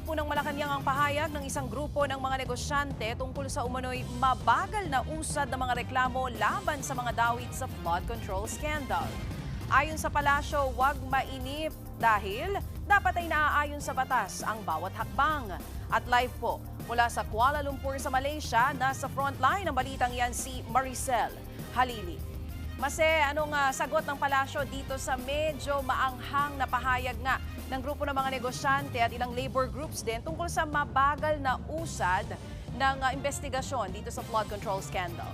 Sagot po ng Malacanang ang pahayag ng isang grupo ng mga negosyante tungkol sa umano'y mabagal na usad ng mga reklamo laban sa mga dawit sa flood control scandal. Ayon sa palasyo, huwag mainip dahil dapat ay naaayon sa batas ang bawat hakbang. At live po mula sa Kuala Lumpur sa Malaysia, nasa frontline ng balitang yan si Maricel Halili. Mase, anong ah, sagot ng palasyo dito sa medyo maanghang na pahayag nga ng grupo ng mga negosyante at ilang labor groups din tungkol sa mabagal na usad ng ah, investigasyon dito sa flood control scandal?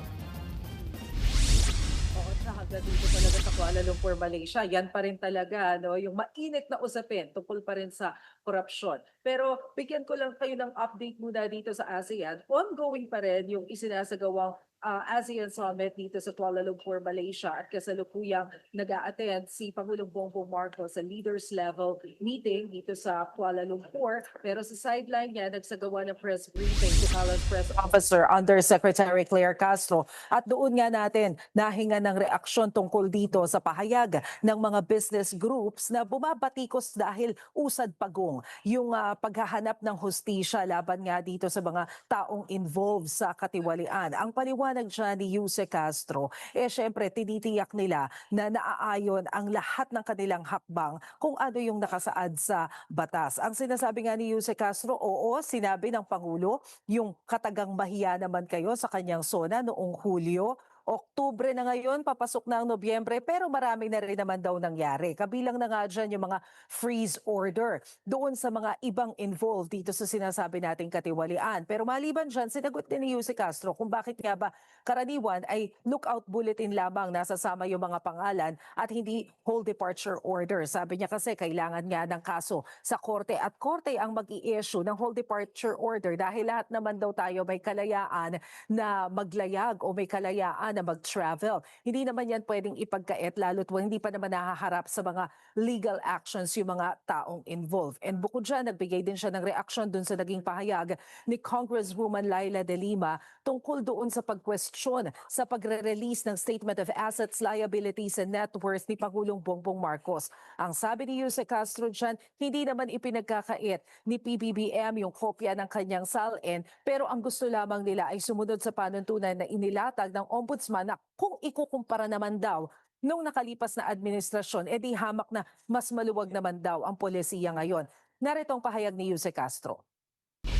Oo, hanggang dito talaga sa Kuala Lumpur, Malaysia, yan pa rin talaga, no, yung mainit na usapin tungkol pa rin sa korupsyon. Pero bigyan ko lang kayo ng update muna dito sa ASEAN. Ongoing pa rin yung isinasagawang ah, ASEAN Summit dito sa Kuala Lumpur, Malaysia at kasalukuyang nag attend si Pangulong Bongbong Marcos sa leaders level meeting dito sa Kuala Lumpur. Pero sa sideline niya, nagsagawa ng press briefing si Palace Press Officer Undersecretary Claire Castro at doon nga natin nahinga ng reaksyon tungkol dito sa pahayag ng mga business groups na bumabatikos dahil usad pagong yung ah, paghahanap ng hustisya laban nga dito sa mga taong involved sa katiwalian. Ang paliwanag dyan ni Yuse Castro, eh syempre tinitiyak nila na naaayon ang lahat ng kanilang hakbang kung ano yung nakasaad sa batas. Ang sinasabi nga ni Yuse Castro, oo, sinabi ng Pangulo, yung katagang mahiya naman kayo sa kanyang sona noong Hulyo. Oktubre na ngayon, papasok na ang Nobyembre, pero marami na rin naman daw nangyari. Kabilang na nga dyan yung mga freeze order doon sa mga ibang involved dito sa sinasabi nating katiwalian. Pero maliban dyan, sinagot din ni Yuse Castro kung bakit nga ba karaniwan ay lookout bulletin lamang nasasama yung mga pangalan at hindi whole departure order. Sabi niya kasi kailangan nga ng kaso sa korte at korte ang mag issue ng whole departure order dahil lahat naman daw tayo may kalayaan na maglayag o may kalayaan na mag-travel. Hindi naman yan pwedeng ipagkait lalo't hindi pa naman nahaharap sa mga legal actions yung mga taong involved. And bukod dyan, nagbigay din siya ng reaction dun sa naging pahayag ni Congresswoman Laila De Lima tungkol doon sa pagkwestiyon sa pagre-release ng Statement of Assets, Liabilities and Net Worth ni Pangulong Bongbong Marcos. Ang sabi ni Jose Castro dyan, hindi naman ipinagkakait ni PBBM yung kopya ng kanyang SALN pero ang gusto lamang nila ay sumunod sa panuntunan na inilatag ng ombudsman na kung ikukumpara naman daw nung nakalipas na administrasyon, edi hamak na mas maluwag naman daw ang polisiya ngayon. Narito ang pahayag ni Jose Castro.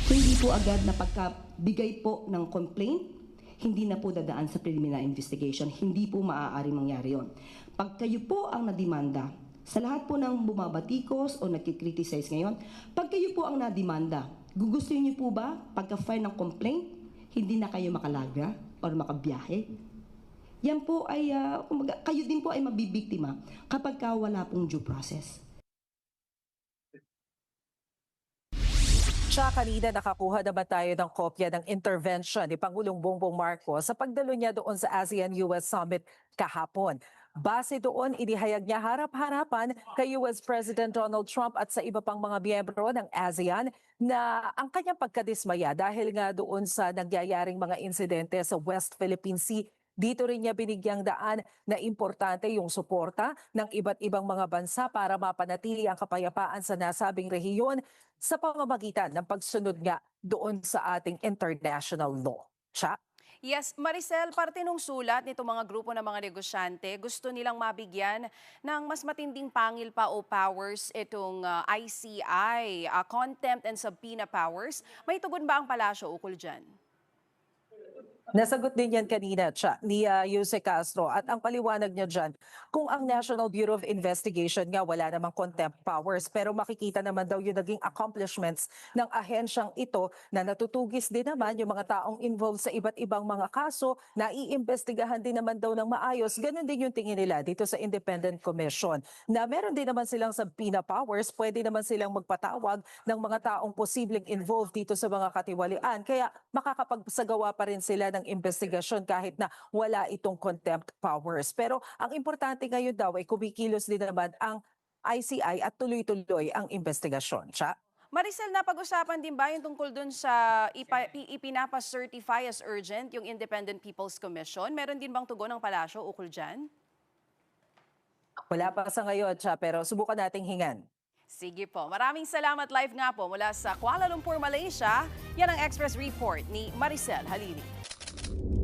Hindi po agad na pagkabigay po ng complaint, hindi na po dadaan sa preliminary investigation. Hindi po maaari mangyari yon. Pag kayo po ang nadimanda, sa lahat po ng bumabatikos o nagkikriticize ngayon, pag kayo po ang nadimanda, gugustuhin niyo po ba pagka-file ng complaint, hindi na kayo makalaga or makabiyahe? Yan po ay, kumaga, kayo din po ay mabibiktima kapag ka wala pong due process. Siya kanina nakakuha naman tayo ng kopya ng intervention ni Pangulong Bongbong Marcos sa pagdalo niya doon sa ASEAN-US Summit kahapon. Base doon, inihayag niya harap-harapan kay US President Donald Trump at sa iba pang mga miyembro ng ASEAN na ang kanyang pagkadismaya dahil nga doon sa nagyayaring mga insidente sa West Philippine Sea dito rin niya binigyang daan na importante yung suporta ng iba't ibang mga bansa para mapanatili ang kapayapaan sa nasabing rehiyon sa pamamagitan ng pagsunod nga doon sa ating international law. Cha? Yes, Maricel, parte nung sulat nito mga grupo ng mga negosyante, gusto nilang mabigyan ng mas matinding pangil pa o powers itong ah, ICI, ah, contempt and subpoena powers. May tugon ba ang palasyo ukol dyan? Nasagot din yan kanina, Cha, ni uh, Jose Castro. At ang paliwanag niya dyan, kung ang National Bureau of Investigation nga wala namang contempt powers, pero makikita naman daw yung naging accomplishments ng ahensyang ito na natutugis din naman yung mga taong involved sa iba't ibang mga kaso na iimbestigahan din naman daw ng maayos. Ganon din yung tingin nila dito sa Independent Commission na meron din naman silang subpoena powers, pwede naman silang magpatawag ng mga taong posibleng involved dito sa mga katiwalian. Kaya makakapagsagawa pa rin sila ng investigasyon kahit na wala itong contempt powers. Pero ang importante ngayon daw ay kumikilos din naman ang ICI at tuloy-tuloy ang investigasyon. Cha? Maricel, napag-usapan din ba yung tungkol dun sa ipa, pi- ipinapa-certify as urgent yung Independent People's Commission? Meron din bang tugon ng palasyo ukol dyan? Wala pa sa ngayon, Cha, pero subukan nating hingan. Sige po. Maraming salamat live nga po mula sa Kuala Lumpur, Malaysia. Yan ang Express Report ni Maricel Halili. you